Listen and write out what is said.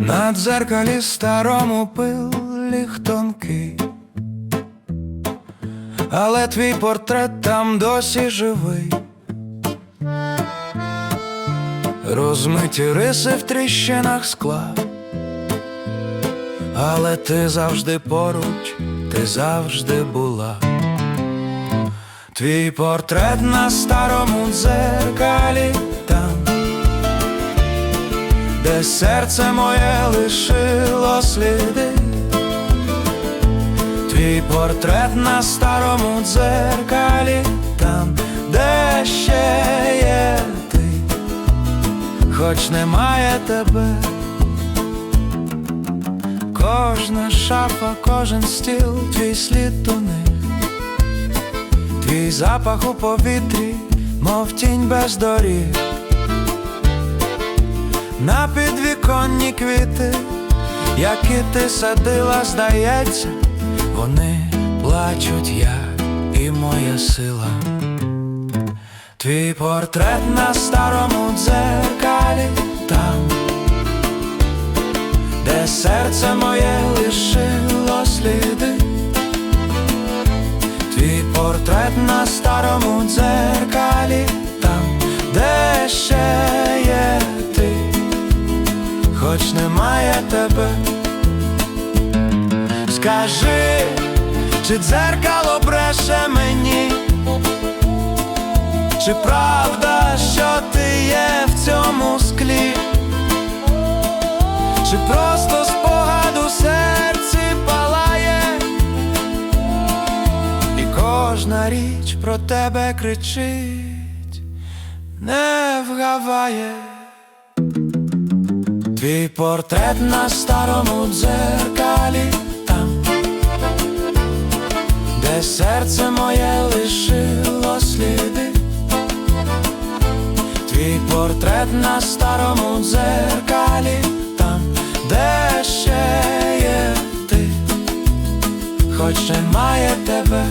На дзеркалі старому пилих тонкий, але твій портрет там досі живий. Розмиті риси в тріщинах скла, але ти завжди поруч, ти завжди була. Твій портрет на старому серце моє лишило сліди. Твій портрет на старому дзеркалі там, де ще є ти, хоч немає тебе. Кожна шафа, кожен стіл, твій слід у них, твій запах у повітрі, мов тінь без доріг. На підвіконні квіти, які ти садила, здається, вони плачуть, як і моя сила. Твій портрет на старому дзеркалі там, де серце моє лишило сліди. Твій портрет на старому дзеркалі хоч немає тебе. Скажи, чи дзеркало бреше мені, чи правда, що ти є в цьому склі, чи просто спогад у серці палає, і кожна річ про тебе кричить, не вгаває. Твій портрет на старому дзеркалі там, де серце моє лишило сліди. Твій портрет на старому дзеркалі там, де ще є ти, хоч немає тебе.